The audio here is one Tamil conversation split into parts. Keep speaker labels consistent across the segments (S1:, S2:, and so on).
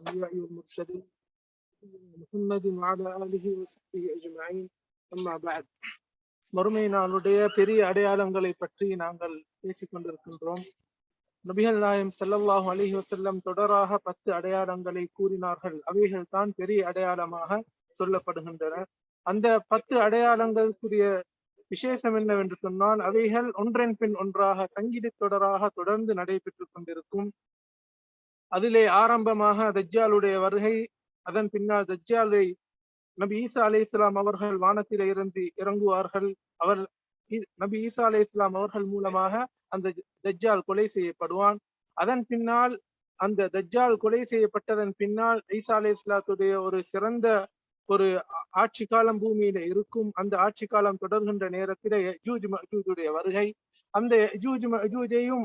S1: الأنبياء والمرسلين محمد وعلى آله وصحبه أجمعين أما بعد மறுமை நாளுடைய பெரிய அடையாளங்களை பற்றி நாங்கள் பேசிக் கொண்டிருக்கின்றோம் நபிகள் நாயம் ஸல்லல்லாஹு அலைஹி வஸல்லம் தொடராக பத்து அடையாளங்களை கூறினார்கள் அவைகள் தான் பெரிய அடையாளமாக சொல்லப்படுகின்றன அந்த பத்து அடையாளங்களுக்குரிய விசேஷம் என்னவென்று சொன்னால் அவைகள் ஒன்றன் பின் ஒன்றாக சங்கிலி தொடராக தொடர்ந்து நடைபெற்றுக் கொண்டிருக்கும் அதிலே ஆரம்பமாக தஜ்ஜாலுடைய வருகை அதன் பின்னால் தஜ்ஜாலை நபி ஈசா அலி இஸ்லாம் அவர்கள் வானத்திலே இருந்து இறங்குவார்கள். அவர் நபி ஈசா அலி இஸ்லாம் அவர்கள் மூலமாக அந்த தஜ்ஜால் கொலை செய்யப்படுவான். அதன் பின்னால் அந்த தஜ்ஜால் கொலை செய்யப்பட்டதன் பின்னால் ஈசா அலி இஸ்லாத்துடைய ஒரு சிறந்த ஒரு ஆட்சி காலம் பூமியில இருக்கும். அந்த ஆட்சி காலம் தொடர்கின்ற நேரத்திலே ஜூஜ் மஜூஜுடைய வருகை. அந்த ஜூஜ் மஜூஜையும்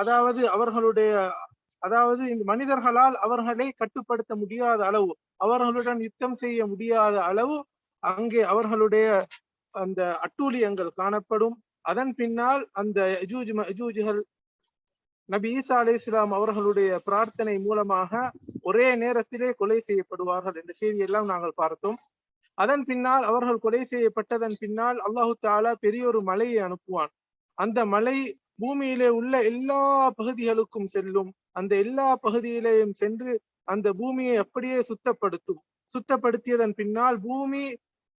S1: அதாவது அவர்களுடைய அதாவது இந்த மனிதர்களால் அவர்களை கட்டுப்படுத்த முடியாத அளவு அவர்களுடன் யுத்தம் செய்ய முடியாத அளவு அங்கே அவர்களுடைய அந்த அட்டூழியங்கள் காணப்படும். அதன் பின்னால் அந்த யஜூஜ் மஜூஜ்கள் நபி ஈசா அலை இஸ்லாம் அவர்களுடைய பிரார்த்தனை மூலமாக ஒரே நேரத்திலே கொலை செய்யப்படுவார்கள் என்ற செய்தியெல்லாம் நாங்கள் பார்த்தோம். அதன் பின்னால் அவர்கள் கொலை செய்யப்பட்டதன் பின்னால் அல்லாஹு தாலா பெரிய ஒரு மலையை அனுப்புவான். அந்த மலை பூமியிலே உள்ள எல்லா பகுதிகளுக்கும் செல்லும். அந்த எல்லா பகுதியிலேயும் சென்று அந்த பூமியை அப்படியே சுத்தப்படுத்தும். சுத்தப்படுத்தியதன் பின்னால் பூமி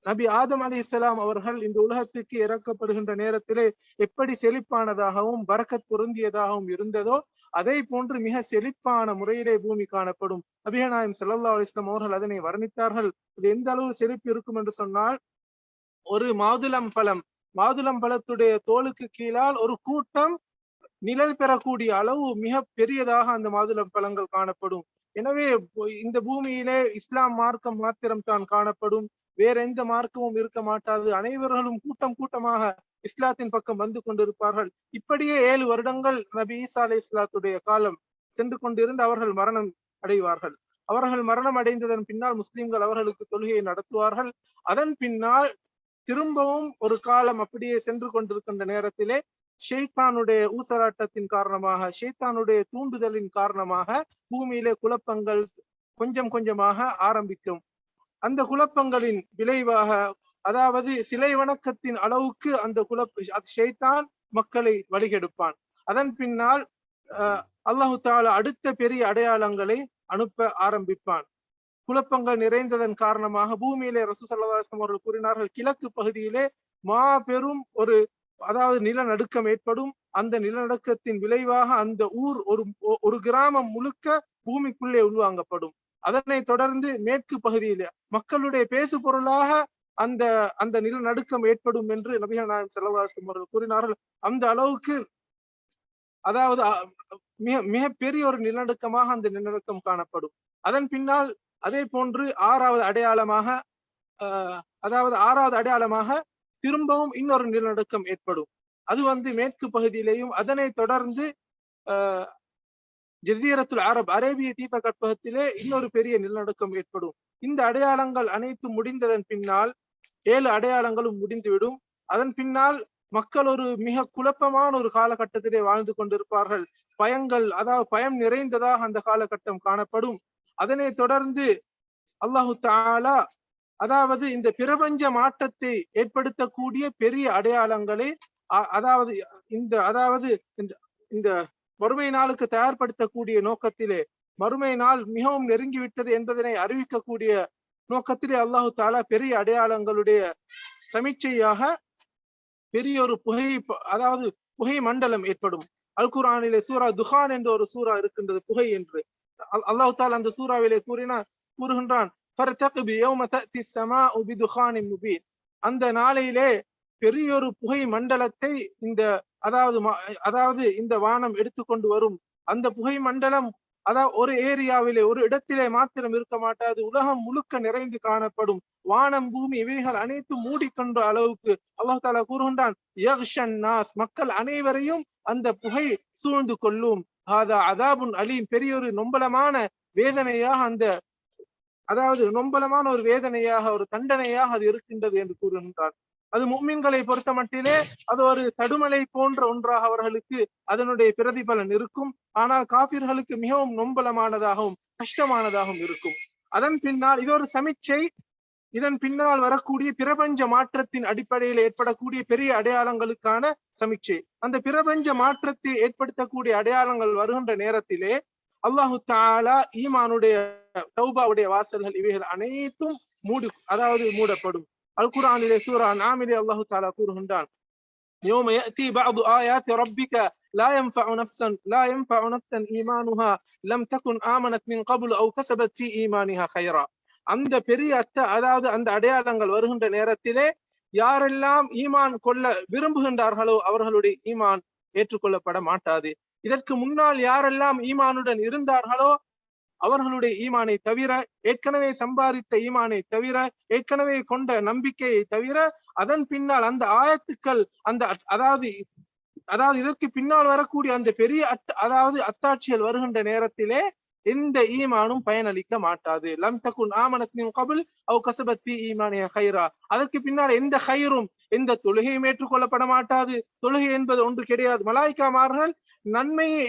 S1: நபி ஆதம் அலிஸ்லாம் அவர்கள் இந்த உலகத்திற்கு இறக்கப்படுகின்ற நேரத்திலே எப்படி செழிப்பானதாகவும் பறக்கத் பொருந்தியதாகவும் இருந்ததோ அதை போன்று மிக செழிப்பான முறையிலே பூமி காணப்படும். நபிகநாயம் ஸல்லல்லாஹு அலைஹி வஸல்லம் அவர்கள் அதனை வர்ணித்தார்கள். இது எந்த அளவு செழிப்பு இருக்கும் என்று சொன்னால் ஒரு மாதுளம் பழம் மாதுளம்பழத்துடைய தோலுக்கு கீழால் ஒரு கூட்டம் நிழல் பெறக்கூடிய அளவு மிக பெரியதாக அந்த மாதுளம் பழங்கள் காணப்படும். எனவே இந்த பூமியிலே இஸ்லாம் மார்க்கம் மாத்திரம் தான் காணப்படும். வேற எந்த மார்க்கமும் இருக்க மாட்டாது. அனைவர்களும் கூட்டம் கூட்டமாக இஸ்லாத்தின் பக்கம் வந்து கொண்டிருப்பார்கள். இப்படியே ஏழு வருடங்கள் நபி ஈசா அலை இஸ்லாத்துடைய காலம் சென்று கொண்டிருந்து அவர்கள் மரணம் அடைவார்கள். அவர்கள் மரணம் அடைந்ததன் பின்னால் முஸ்லிம்கள் அவர்களுக்கு தொழுகையை நடத்துவார்கள். அதன் பின்னால் திரும்பவும் ஒரு காலம் அப்படியே சென்று கொண்டிருக்கின்ற நேரத்திலே ஷெய்தானுடைய ஊசலாட்டத்தின் காரணமாக ஷெய்தானுடைய தூண்டுதலின் காரணமாக பூமியிலே குழப்பங்கள் கொஞ்சம் கொஞ்சமாக ஆரம்பிக்கும். அந்த குழப்பங்களின் விளைவாக அதாவது சிலை வணக்கத்தின் அளவுக்கு அந்த குழப்ப ஷெய்தான் மக்களை வழிகெடுப்பான். அதன் பின்னால் அஹ், அல்லாஹு தாலா அடுத்த பெரிய அடையாளங்களை அனுப்ப ஆரம்பிப்பான். குழப்பங்கள் நிறைந்ததன் காரணமாக பூமியிலே ரசூ ஸல்லல்லாஹு அவர்கள் கூறினார்கள் கிழக்கு பகுதியிலே மாபெரும் ஒரு அதாவது நிலநடுக்கம் ஏற்படும். அந்த நிலநடுக்கத்தின் விளைவாக அந்த ஊர் ஒரு ஒரு கிராமம் முழுக்க பூமிக்குள்ளே உள்வாங்கப்படும். அதனை தொடர்ந்து மேற்கு பகுதியிலே மக்களுடைய பேசு பொருளாக அந்த அந்த நிலநடுக்கம் ஏற்படும் என்று நபிகள் நாயகம் செல்லவாசம் அவர்கள் கூறினார்கள். அந்த அளவுக்கு அதாவது மிக மிகப்பெரிய ஒரு நிலநடுக்கமாக அந்த நிலநடுக்கம் காணப்படும். அதன் பின்னால் அதே போன்று ஆறாவது அடையாளமாக அதாவது ஆறாவது அடையாளமாக திரும்பவும் இன்னொரு நிலநடுக்கம் ஏற்படும். அது வந்து மேற்கு பகுதியிலேயும் அதனை தொடர்ந்து ஜசீரத்துல் அரப் அரேபிய தீபகற்பகத்திலே இன்னொரு பெரிய நிலநடுக்கம் ஏற்படும். இந்த அடையாளங்கள் அனைத்தும் முடிந்ததன் பின்னால் ஏழு அடையாளங்களும் முடிந்துவிடும். அதன் பின்னால் மக்கள் ஒரு மிக குழப்பமான ஒரு காலகட்டத்திலே வாழ்ந்து கொண்டிருப்பார்கள். பயங்கள் அதாவது பயம் நிறைந்ததாக அந்த காலகட்டம் காணப்படும். அதனை தொடர்ந்து அல்லாஹு தாலா அதாவது இந்த பிரபஞ்ச மாற்றத்தை ஏற்படுத்தக்கூடிய பெரிய அடையாளங்களை அதாவது இந்த அதாவது இந்த மறுமை நாளுக்கு தயார்படுத்தக்கூடிய நோக்கத்திலே மறுமை நாள் மிகவும் நெருங்கிவிட்டது என்பதனை அறிவிக்கக்கூடிய நோக்கத்திலே அல்லாஹு தாலா பெரிய அடையாளங்களுடைய சமீட்சையாக பெரிய ஒரு புகை அதாவது புகை மண்டலம் ஏற்படும் அல்குரானிலே சூரா துஹான் என்ற ஒரு சூரா இருக்கின்றது புகை என்று. அல்லாஹு தால் அந்த சூறாவிலே கூறினார் கூறுகின்றான் அந்த நாளையிலே பெரியொரு புகை மண்டலத்தை இந்த அதாவது அதாவது இந்த வானம் எடுத்துக்கொண்டு வரும். அந்த புகை மண்டலம் அதாவது ஒரு ஏரியாவிலே ஒரு இடத்திலே மாத்திரம் இருக்க மாட்டாது. உலகம் முழுக்க நிறைந்து காணப்படும். வானம் பூமி இவைகள் அனைத்தும் மூடிக்கொண்ட அளவுக்கு அல்லாஹ் தாலா கூறுகின்றான் மக்கள் அனைவரையும் அந்த புகை சூழ்ந்து கொள்ளும். ஹாதா அதாபுன் அலீம் பெரிய ஒரு நொம்பலமான வேதனையாக அந்த அதாவது நொம்பலமான ஒரு வேதனையாக ஒரு தண்டனையாக அது இருக்கின்றது என்று கூறுகின்றார் அது மும்மின்களை பொறுத்த மட்டிலே அது ஒரு தடுமலை போன்ற ஒன்றாக அவர்களுக்கு அதனுடைய பிரதிபலன் இருக்கும். ஆனால் காபிர்களுக்கு மிகவும் நொம்பலமானதாகவும் கஷ்டமானதாகவும் இருக்கும். அதன் பின்னால் இது ஒரு சமிச்சை இதன் பின்னால் வரக்கூடிய பிரபஞ்ச மாற்றத்தின் அடிப்படையில் ஏற்படக்கூடிய பெரிய அடையாளங்களுக்கான சமீட்சை அந்த பிரபஞ்ச மாற்றத்தை ஏற்படுத்தக்கூடிய அடையாளங்கள் வருகின்ற நேரத்திலே அல்லாஹு தாலா ஈமானுடைய தௌபாவுடைய வாசல்கள் இவைகள் அனைத்தும் மூடு அதாவது மூடப்படும் அல் குரானிலே சூரா நாமிலே அல்லாஹு தாலா கூறுகின்றான் يوم يأتي بعض آيات ربك لا ينفع نفسا لا ينفع نفسا إيمانها لم تكن آمنت من قبل أو كسبت في إيمانها خيرا அந்த பெரிய அத்த அதாவது அந்த அடையாளங்கள் வருகின்ற நேரத்திலே யாரெல்லாம் ஈமான் கொள்ள விரும்புகின்றார்களோ அவர்களுடைய ஈமான் ஏற்றுக்கொள்ளப்பட மாட்டாது. இதற்கு முன்னால் யாரெல்லாம் ஈமானுடன் இருந்தார்களோ அவர்களுடைய ஈமானை தவிர ஏற்கனவே சம்பாதித்த ஈமானை தவிர ஏற்கனவே கொண்ட நம்பிக்கையை தவிர அதன் பின்னால் அந்த ஆயத்துக்கள் அந்த அதாவது அதாவது இதற்கு பின்னால் வரக்கூடிய அந்த பெரிய அட் அதாவது அத்தாட்சிகள் வருகின்ற நேரத்திலே எந்த ஈமானும் பயனளிக்க மாட்டாது. லம் தகுன் ஆமனத்தின் கபில் அவ் கசபத் பி ஈமானிய ஹைரா அதற்கு பின்னால் எந்த ஹைரும் எந்த தொழுகையும் ஏற்றுக்கொள்ளப்பட மாட்டாது. தொழுகை என்பது ஒன்று கிடையாது. மலாய்க்காமார்கள் நன்மையை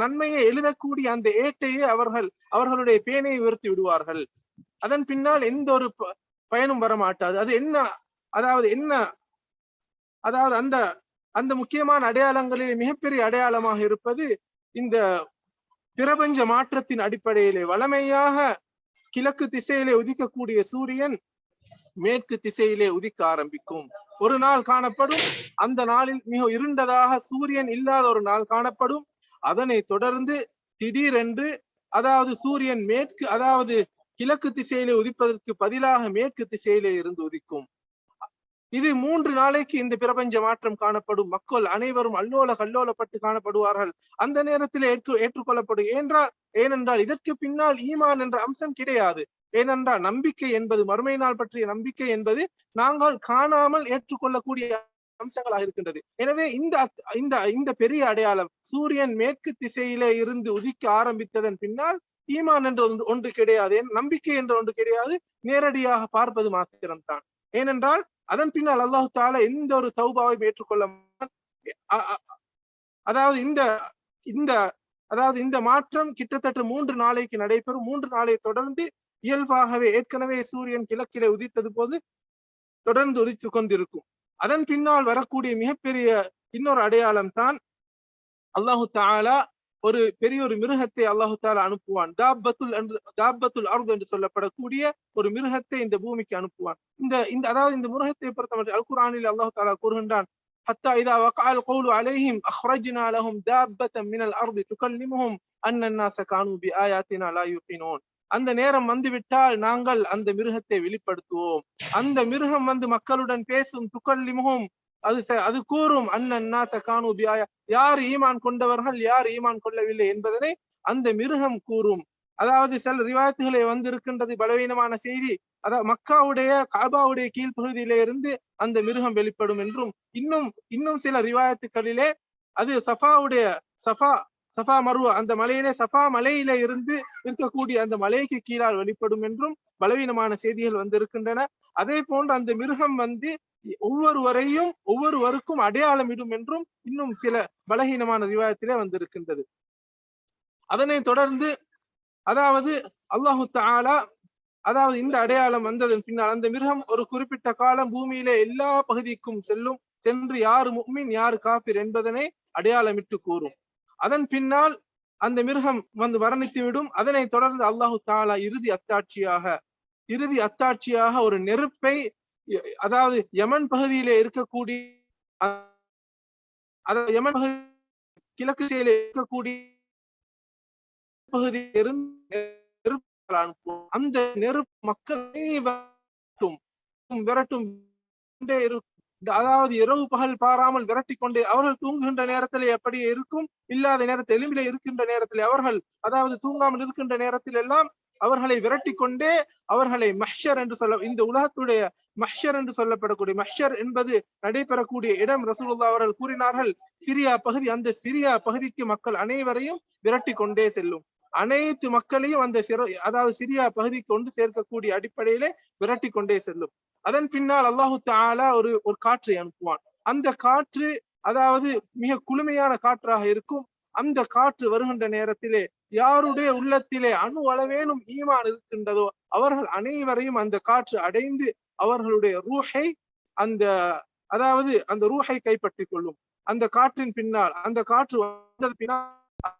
S1: நன்மையை எழுதக்கூடிய அந்த ஏட்டையே அவர்கள் அவர்களுடைய பேனையை உயர்த்தி விடுவார்கள். அதன் பின்னால் எந்த ஒரு பயனும் வர மாட்டாது அது என்ன அதாவது என்ன அதாவது அந்த அந்த முக்கியமான அடையாளங்களில் மிகப்பெரிய அடையாளமாக இருப்பது இந்த பிரபஞ்ச மாற்றத்தின் அடிப்படையிலே வளமையாக கிழக்கு திசையிலே உதிக்கக்கூடிய சூரியன் மேற்கு திசையிலே உதிக்க ஆரம்பிக்கும். ஒரு நாள் காணப்படும் அந்த நாளில் மிக இருண்டதாக சூரியன் இல்லாத ஒரு நாள் காணப்படும். அதனை தொடர்ந்து திடீரென்று அதாவது சூரியன் மேற்கு அதாவது கிழக்கு திசையிலே உதிப்பதற்கு பதிலாக மேற்கு திசையிலே இருந்து உதிக்கும். இது மூன்று நாளைக்கு இந்த பிரபஞ்ச மாற்றம் காணப்படும். மக்கள் அனைவரும் அல்லோல கல்லோலப்பட்டு காணப்படுவார்கள். அந்த நேரத்தில் ஏற்று ஏற்றுக்கொள்ளப்படும். ஏனென்றால் ஏனென்றால் இதற்கு பின்னால் ஈமான் என்ற அம்சம் கிடையாது. ஏனென்றால் நம்பிக்கை என்பது மறுமை நாள் பற்றிய நம்பிக்கை என்பது நாங்கள் காணாமல் ஏற்றுக்கொள்ளக்கூடிய அம்சங்களாக இருக்கின்றது. எனவே இந்த இந்த இந்த பெரிய அடையாளம் சூரியன் மேற்கு திசையிலே இருந்து உதிக்க ஆரம்பித்ததன் பின்னால் ஈமான் என்ற ஒன்று ஒன்று கிடையாது. நம்பிக்கை என்ற ஒன்று கிடையாது. நேரடியாக பார்ப்பது மாத்திரம்தான். ஏனென்றால் அதன் பின்னால் அல்லாஹு தாலா எந்த ஒரு தௌபாவையும் ஏற்றுக்கொள்ள அதாவது இந்த இந்த அதாவது இந்த மாற்றம் கிட்டத்தட்ட மூன்று நாளைக்கு நடைபெறும். மூன்று நாளை தொடர்ந்து இயல்பாகவே ஏற்கனவே சூரியன் கிழக்கிலே உதித்தது போது தொடர்ந்து உதித்து கொண்டிருக்கும். அதன் பின்னால் வரக்கூடிய மிகப்பெரிய இன்னொரு அடையாளம் தான் அல்லாஹு தாலா ஒரு பெரிய ஒரு மிருகத்தை அல்லாஹு தாலா அனுப்புவான் தாபத்துல் என்று தாபத்துல் அருது என்று சொல்லப்படக்கூடிய ஒரு மிருகத்தை இந்த பூமிக்கு அனுப்புவான் இந்த இந்த அதாவது இந்த மிருகத்தை பொறுத்தவரை அல் குரானில் அல்லாஹு தாலா கூறுகின்றான் حتى إذا وقع القول عليهم أخرجنا لهم دابة من الأرض تكلمهم أن الناس كانوا بآياتنا لا يوقنون அந்த நேரம் வந்துவிட்டால் நாங்கள் அந்த மிருகத்தை வெளிப்படுத்துவோம் அந்த மிருகம் வந்து மக்களுடன் பேசும் துக்கல்லிமுகம் அது அது கூறும் அண்ணன்னா சகானு யார் ஈமான் கொண்டவர்கள் யார் ஈமான் கொள்ளவில்லை என்பதனை அந்த மிருகம் கூறும். அதாவது சில ரிவாயத்துகளை வந்திருக்கின்றது பலவீனமான செய்தி. அதாவது மக்காவுடைய காபாவுடைய கீழ்ப்பகுதியிலே இருந்து அந்த மிருகம் வெளிப்படும் என்றும் இன்னும் இன்னும் சில ரிவாயத்துக்களிலே அது சஃபாவுடைய சஃபா சஃபா மருவா அந்த மலையிலே சஃபா மலையில இருந்து இருக்கக்கூடிய அந்த மலைக்கு கீழால் வெளிப்படும் என்றும் பலவீனமான செய்திகள் வந்திருக்கின்றன. அதே போன்று அந்த மிருகம் வந்து ஒவ்வொருவரையும் ஒவ்வொருவருக்கும் அடையாளம் இடும் என்றும் இன்னும் சில பலகீனமான விவாதத்திலே வந்திருக்கின்றது. அதனை தொடர்ந்து அதாவது அல்லாஹு தாலா அதாவது இந்த அடையாளம் வந்ததன் பின்னால் அந்த மிருகம் ஒரு குறிப்பிட்ட காலம் பூமியிலே எல்லா பகுதிக்கும் செல்லும் சென்று யாரு முக்மின் யாரு காபிர் என்பதனை அடையாளமிட்டு கூறும். அதன் பின்னால் அந்த மிருகம் வந்து வர்ணித்து விடும். அதனை தொடர்ந்து அல்லாஹு தாலா இறுதி அத்தாட்சியாக இறுதி அத்தாட்சியாக ஒரு நெருப்பை அதாவது யமன் பகுதியில இருக்கக்கூடிய அதாவது யமன் பகுதி கிழக்கு திசையில இருக்கக்கூடிய பகுதியிலிருந்து அந்த நெருப்பு மக்களை விரட்டும் விரட்டும் இருக்கும் அதாவது இரவு பகல் பாராமல் விரட்டி கொண்டு அவர்கள் தூங்குகின்ற நேரத்தில் எப்படி இருக்கும் இல்லாத நேரத்தில் எலும்பிலே இருக்கின்ற நேரத்தில் அவர்கள் அதாவது தூங்காமல் இருக்கின்ற நேரத்தில் எல்லாம் அவர்களை விரட்டி கொண்டே அவர்களை மஹ்ஷர் என்று சொல்ல இந்த உலகத்துடைய மஹ்ஷர் என்று சொல்லப்படக்கூடிய மஹ்ஷர் என்பது நடைபெறக்கூடிய இடம் ரசூலுல்லா அவர்கள் கூறினார்கள் சிரியா பகுதி அந்த சிரியா பகுதிக்கு மக்கள் அனைவரையும் விரட்டி கொண்டே செல்லும். அனைத்து மக்களையும் அந்த சிற அதாவது சிரியா பகுதிக்கு கொண்டு சேர்க்கக்கூடிய அடிப்படையிலே விரட்டி கொண்டே செல்லும். அதன் பின்னால் அல்லாஹு தாலா ஒரு ஒரு காற்றை அனுப்புவான். அந்த காற்று அதாவது மிக குளுமையான காற்றாக இருக்கும். அந்த காற்று வருகின்ற நேரத்திலே யாருடைய உள்ளத்திலே அணு அளவேனும் ஈமான் இருக்கின்றதோ அவர்கள் அனைவரையும் அந்த காற்று அடைந்து அவர்களுடைய ரூஹை அந்த அதாவது அந்த ரூஹை கைப்பற்றிக் கொள்ளும். அந்த காற்றின் பின்னால் அந்த காற்று வந்தது பின்னால்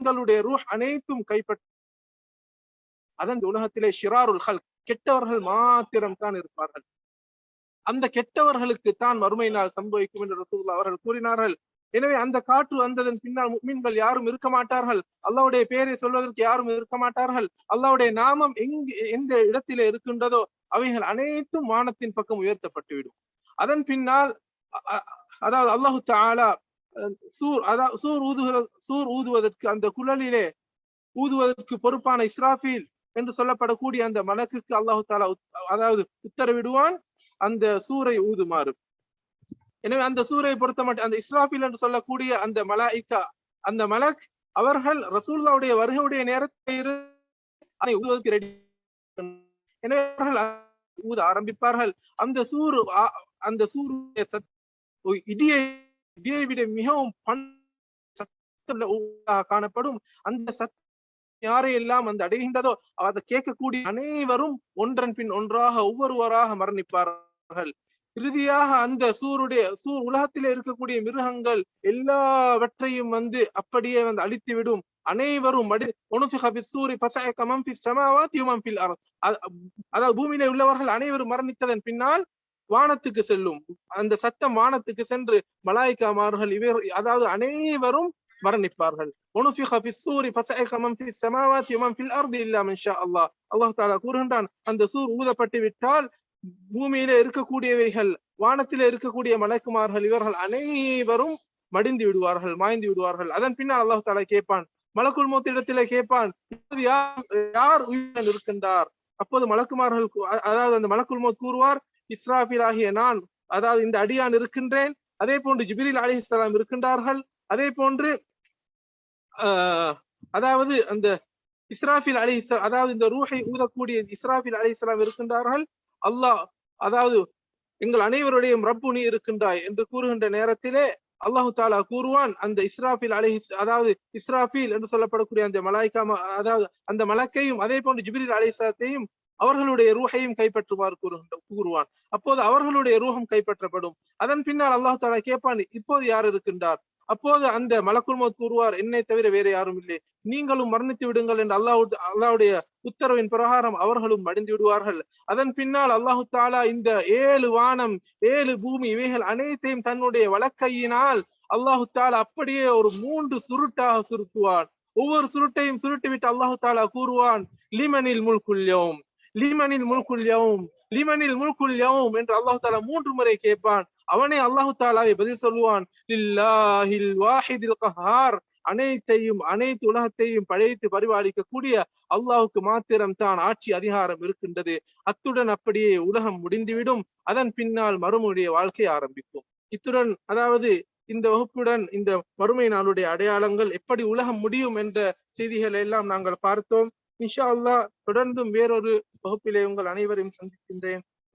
S1: தங்களுடைய ரூஹ் அனைத்தும் கைப்பற்றி அதன் உலகத்திலே ஷிராருல் ஹல் கெட்டவர்கள் மாத்திரம் தான் இருப்பார்கள். அந்த கெட்டவர்களுக்கு தான் மறுமை நாள் சம்பவிக்கும் என்று ரசூல்லா அவர்கள் கூறினார்கள். எனவே அந்த காற்று வந்ததன் பின்னால் முக்மீன்கள் யாரும் இருக்க மாட்டார்கள். அல்லாவுடைய பெயரை சொல்வதற்கு யாரும் இருக்க மாட்டார்கள். அல்லாவுடைய நாமம் எங்கு எந்த இடத்திலே இருக்கின்றதோ அவைகள் அனைத்தும் வானத்தின் பக்கம் உயர்த்தப்பட்டுவிடும். அதன் பின்னால் அதாவது அல்லாஹு தாலா சூர் அதாவது சூர் ஊதுகிற சூர் ஊதுவதற்கு அந்த குழலிலே ஊதுவதற்கு பொறுப்பான இஸ்ராஃபீல் என்று சொல்லப்படக்கூடிய அந்த மலக்குக்கு அல்லாஹு தாலா அதாவது உத்தரவிடுவான். அந்த சூரை ஊதுமாறு. எனவே அந்த சூரை பொறுத்த மட்டும் அந்த இஸ்ராஃபில் என்று சொல்லக்கூடிய அந்த மலாய்க்கா அந்த மலக் அவர்கள் ரசூல்லாவுடைய வருகையுடைய நேரத்தை ஊதுவதற்கு ரெடி எனவே அவர்கள் ஊத ஆரம்பிப்பார்கள். அந்த சூறு அந்த சூறு இடியை இடியை விட மிகவும் பண் காணப்படும். அந்த சத் யாரையெல்லாம் அந்த அடைகின்றதோ அதை கேட்கக்கூடிய அனைவரும் ஒன்றன் பின் ஒன்றாக ஒவ்வொருவராக மரணிப்பார்கள். இறுதியாக அந்த சூருடைய சூர் உலகத்திலே இருக்கக்கூடிய மிருகங்கள் எல்லாவற்றையும் வந்து அப்படியே வந்து அழித்து விடும் அனைவரும் அதாவது பூமியில உள்ளவர்கள் அனைவரும் மரணித்ததன் பின்னால் வானத்துக்கு செல்லும். அந்த சத்தம் வானத்துக்கு சென்று மலாய்க்காமார்கள் இவர் அதாவது அனைவரும் மரணிப்பார்கள். அல்லாஹ். கூறுகின்றான் அந்த சூர் ஊதப்பட்டு விட்டால் பூமியில இருக்கக்கூடியவைகள் வானத்தில இருக்கக்கூடிய மலக்குமார்கள் இவர்கள் அனைவரும் மடிந்து விடுவார்கள் மாய்ந்து விடுவார்கள். அதன் பின்னால் அல்லாஹு தாலா கேட்பான் மலக்குள் மூத்திடத்தில கேட்பான் யார் உயிருடன் இருக்கின்றார்? அப்போது மலக்குமார்கள் அதாவது அந்த மலக்குள் மோத் கூறுவார் இஸ்ராஃபில் ஆகிய நான் அதாவது இந்த அடியான் இருக்கின்றேன். அதே போன்று ஜிபிரில் அலி இஸ்லாம் இருக்கின்றார்கள். அதே போன்று ஆஹ் அதாவது அந்த இஸ்ராஃபில் அலி அதாவது இந்த ரூஹை ஊதக்கூடிய இஸ்ராஃபில் அலி இஸ்லாம் இருக்கின்றார்கள். அல்லாஹ் அதாவது எங்கள் அனைவருடைய ரப்பு நீ இருக்கின்றாய் என்று கூறுகின்ற நேரத்திலே அல்லாஹு தாலா கூறுவான் அந்த இஸ்ராஃபில் அலஹி அதாவது இஸ்ராஃபில் என்று சொல்லப்படக்கூடிய அந்த மலாய்க்கா அதாவது அந்த மலக்கையும் அதே போன்று ஜிபிரில் அலிசாத்தையும் அவர்களுடைய ரூஹையும் கைப்பற்றுமாறு கூறுகின்ற கூறுவான். அப்போது அவர்களுடைய ரூஹம் கைப்பற்றப்படும். அதன் பின்னால் அல்லாஹு தாலா கேட்பான் இப்போது யார் இருக்கின்றார்? அப்போது அந்த மலக்குள் கூறுவார் என்னை தவிர வேற யாரும் இல்லை. நீங்களும் மரணித்து விடுங்கள் என்று அல்லாஹ் அல்லாவுடைய உத்தரவின் பிரகாரம் அவர்களும் மடிந்து விடுவார்கள். அதன் பின்னால் அல்லாஹு தாலா இந்த ஏழு வானம் ஏழு பூமி இவைகள் அனைத்தையும் தன்னுடைய வழக்கையினால் அல்லாஹு தாலா அப்படியே ஒரு மூன்று சுருட்டாக சுருட்டுவான். ஒவ்வொரு சுருட்டையும் சுருட்டிவிட்டு அல்லாஹு தாலா கூறுவான் லிமனில் முல்குல்யோம் லிமனில் முல்குல்யோம் லிமனில் முல்குல்யோம் என்று அல்லாஹு தாலா மூன்று முறை கேட்பான். அவனே அல்லாஹு தாலாவை பதில் சொல்லுவான் அனைத்தையும் அனைத்து உலகத்தையும் படைத்து பரிபாலிக்கக்கூடிய அல்லாஹுக்கு மாத்திரம் தான் ஆட்சி அதிகாரம் இருக்கின்றது. அத்துடன் அப்படியே உலகம் முடிந்துவிடும். அதன் பின்னால் மறுமுடைய வாழ்க்கை ஆரம்பிக்கும். இத்துடன் அதாவது இந்த வகுப்புடன் இந்த மறுமை நாளுடைய அடையாளங்கள் எப்படி உலகம் முடியும் என்ற செய்திகளை எல்லாம் நாங்கள் பார்த்தோம். இன்ஷா அல்லாஹ் தொடர்ந்தும் வேறொரு வகுப்பிலே உங்கள் அனைவரையும் சந்திக்கின்றேன்.